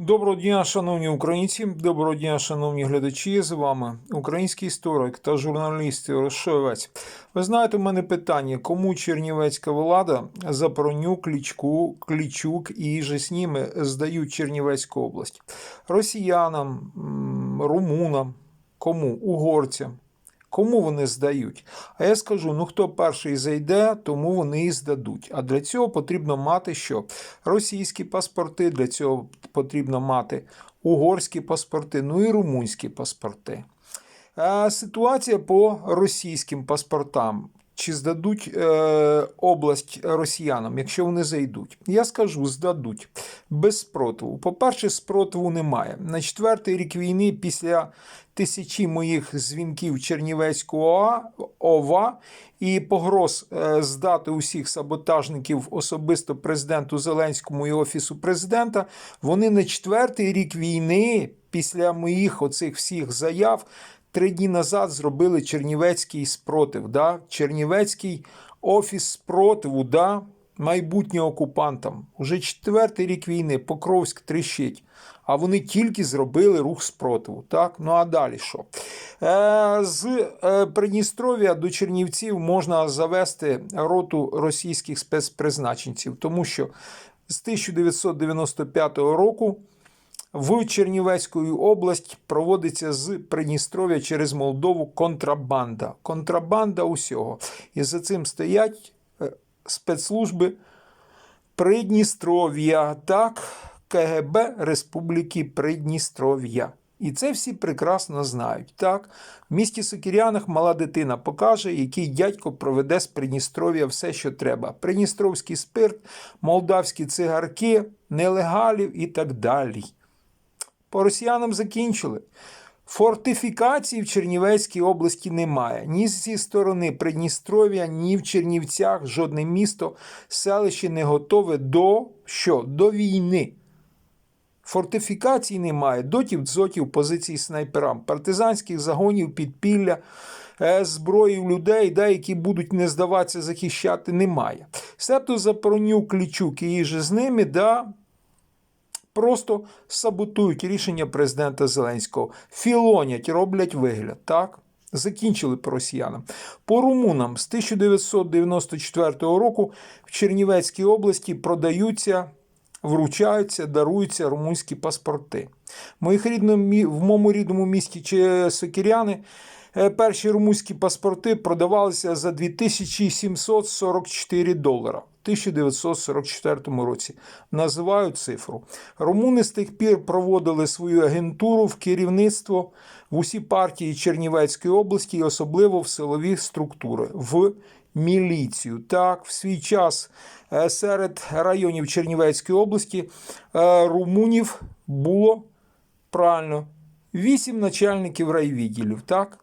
Доброго дня, шановні українці, доброго дня, шановні глядачі. З вами український історик та журналіст Шовець. Ви знаєте, у мене питання: кому чернівецька влада за Клічку, Клічук і же з ними здають Чернівецьку область? Росіянам, румунам, кому? Угорцям. Кому вони здають? А я скажу: ну хто перший зайде, тому вони і здадуть. А для цього потрібно мати що? Російські паспорти, для цього потрібно мати угорські паспорти, ну і румунські паспорти. Е, Ситуація по російським паспортам. Чи здадуть е, область росіянам, якщо вони зайдуть? Я скажу, здадуть без спротиву. По-перше, спротиву немає. На четвертий рік війни, після тисячі моїх дзвінків Чернівецького ОВА і погроз е, здати усіх саботажників особисто президенту Зеленському і Офісу президента, вони на четвертий рік війни, після моїх оцих всіх заяв, три дні назад зробили Чернівецький спротив. Да? Чернівецький офіс спротиву, да? майбутнє окупантам. Уже четвертий рік війни, Покровськ тріщить. А вони тільки зробили рух спротиву. Так? Ну а далі що? Е, з е, Придністров'я до Чернівців можна завести роту російських спецпризначенців, тому що з 1995 року в Чернівецьку область проводиться з Придністров'я через Молдову контрабанда. Контрабанда усього. І за цим стоять е, спецслужби Придністров'я, так, КГБ Республіки Придністров'я. І це всі прекрасно знають. Так, в місті Сокірянах мала дитина покаже, який дядько проведе з Придністров'я все, що треба: Придністровський спирт, молдавські цигарки, нелегалів і так далі. По росіянам закінчили. Фортифікацій в Чернівецькій області немає. Ні зі сторони Придністров'я, ні в Чернівцях жодне місто, селище не готове до що? До війни. Фортифікацій немає, дотів, дзотів, позицій снайперам, партизанських загонів, підпілля, е, зброї людей, да, які будуть не здаватися захищати, немає. Себто Запороню, Клічук і же з ними, да, просто саботують рішення президента Зеленського. Філонять, роблять вигляд. Так? Закінчили по росіянам. По румунам з 1994 року в Чернівецькій області продаються, вручаються, даруються румунські паспорти. Моїх рідному, в моєму рідному місті Сокіряни е, перші румунські паспорти продавалися за 2744 долара. 1944 році. Називаю цифру. Румуни з тих пір проводили свою агентуру в керівництво в усі партії Чернівецької області, і особливо в силові структури, в міліцію. Так, в свій час е, серед районів Чернівецької області е, румунів було правильно вісім начальників райвідділів. Так?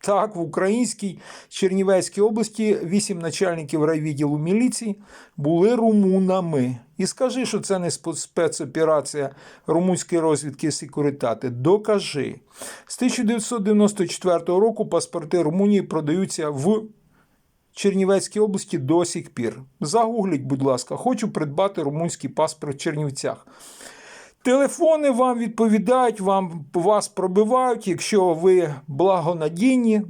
Так, в Українській Чернівецькій області вісім начальників райвідділу міліції були румунами. І скажи, що це не спецоперація румунської розвідки Секуритати. Докажи. З 1994 року паспорти Румунії продаються в Чернівецькій області до сих пір. Загугліть, будь ласка, хочу придбати румунський паспорт в Чернівцях. Телефони вам відповідають, вам, вас пробивають, якщо ви благонадійні,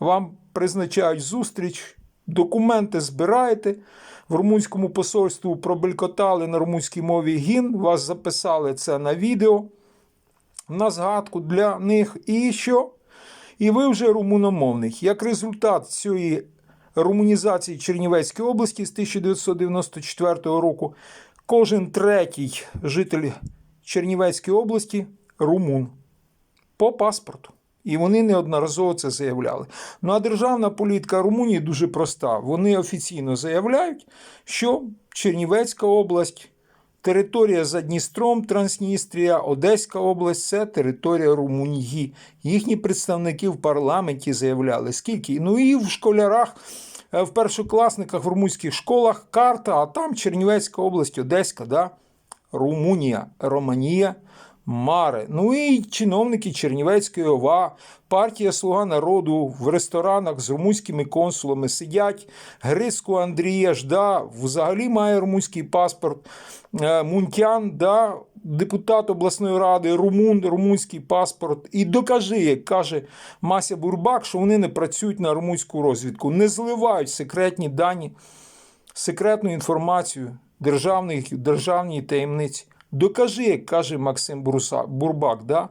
вам призначають зустріч, документи збираєте. В румунському посольстві пробелькотали на румунській мові гімн, вас записали це на відео, на згадку для них. І що? І ви вже румуномовний. Як результат цієї румунізації Чернівецької області з 1994 року, кожен третій житель Чернівецької області румун по паспорту. І вони неодноразово це заявляли. Ну а державна політика Румунії дуже проста. Вони офіційно заявляють, що Чернівецька область, територія за Дністром, Трансністрія, Одеська область це територія Румунії. Їхні представники в парламенті заявляли, скільки. Ну і в школярах, в першокласниках в румунських школах карта, а там Чернівецька область, Одеська, да? Румунія, Романія, Мари. Ну і чиновники Чернівецької ОВА, партія Слуга народу в ресторанах з румунськими консулами сидять. Грицьку Андрія Жда взагалі має румунський паспорт. Е, Мунтян, да, депутат обласної ради, румун, румунський паспорт. І докажи, як каже Мася Бурбак, що вони не працюють на румунську розвідку, не зливають секретні дані, секретну інформацію державної, державній таємниці. Докажи, як каже Максим Бруса, Бурбак. Да?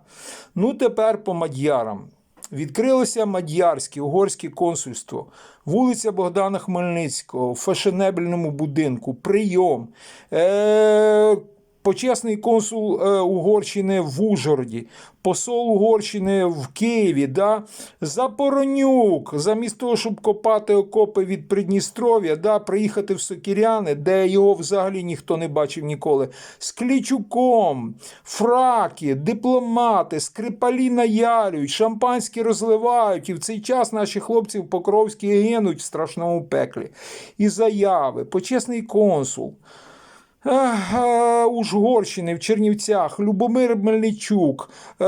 Ну тепер по мадярам. Відкрилося мадярське угорське консульство, вулиця Богдана Хмельницького, в фешенебельному будинку, прийом. Е- Почесний консул е, Угорщини в Ужгороді, посол Угорщини в Києві, да? Запоронюк, замість того, щоб копати окопи від Придністров'я, да? приїхати в Сокіряни, де його взагалі ніхто не бачив ніколи. З Клічуком, фраки, дипломати, скрипалі наярюють, шампанські розливають, і в цей час наші хлопці в Покровській гинуть в страшному пеклі. І заяви, почесний консул. Ужгорщини в Чернівцях, Любомир Мельничук, е,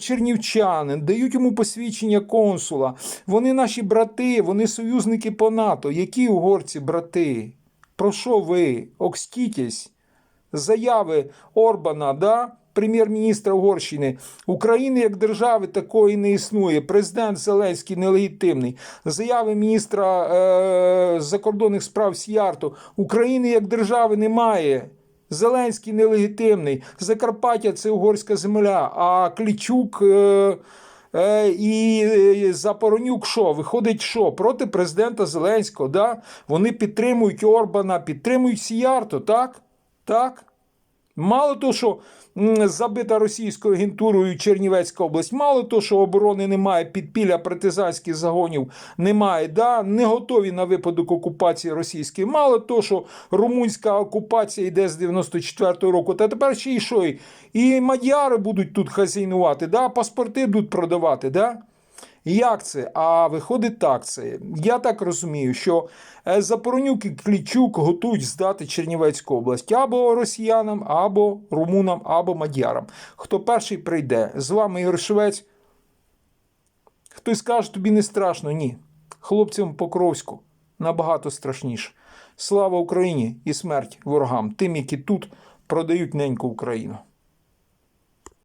чернівчанин, дають йому посвідчення консула. Вони наші брати, вони союзники по НАТО. Які угорці брати? Про що ви? Окстітесь? Заяви Орбана, да? Прем'єр-міністра Угорщини. України як держави такої не існує. Президент Зеленський нелегітимний. Заяви міністра е- закордонних справ Сіярто. України як держави немає. Зеленський нелегітимний. Закарпаття це угорська земля. А Клічук. Е- Е, і е, Запоронюк що? Виходить, що? Проти президента Зеленського, да? Вони підтримують Орбана, підтримують Сіярто, так? Так? Мало того, що забита російською агентурою Чернівецька область, мало того, що оборони немає, підпілля партизанських загонів немає, да? не готові на випадок окупації російської. Мало того, що румунська окупація йде з 94-го року, та тепер ще й що? І- мадяри будуть тут хазяйнувати, да? паспорти будуть продавати. Да? Як це? А виходить так це. Я так розумію, що е, Запоронюк і Клічук готують здати Чернівецьку область або росіянам, або румунам, або мадярам. Хто перший прийде? З вами Ігор Швець. Хтось скаже, тобі не страшно. Ні. Хлопцям Покровську набагато страшніше. Слава Україні і смерть ворогам, тим, які тут продають неньку Україну.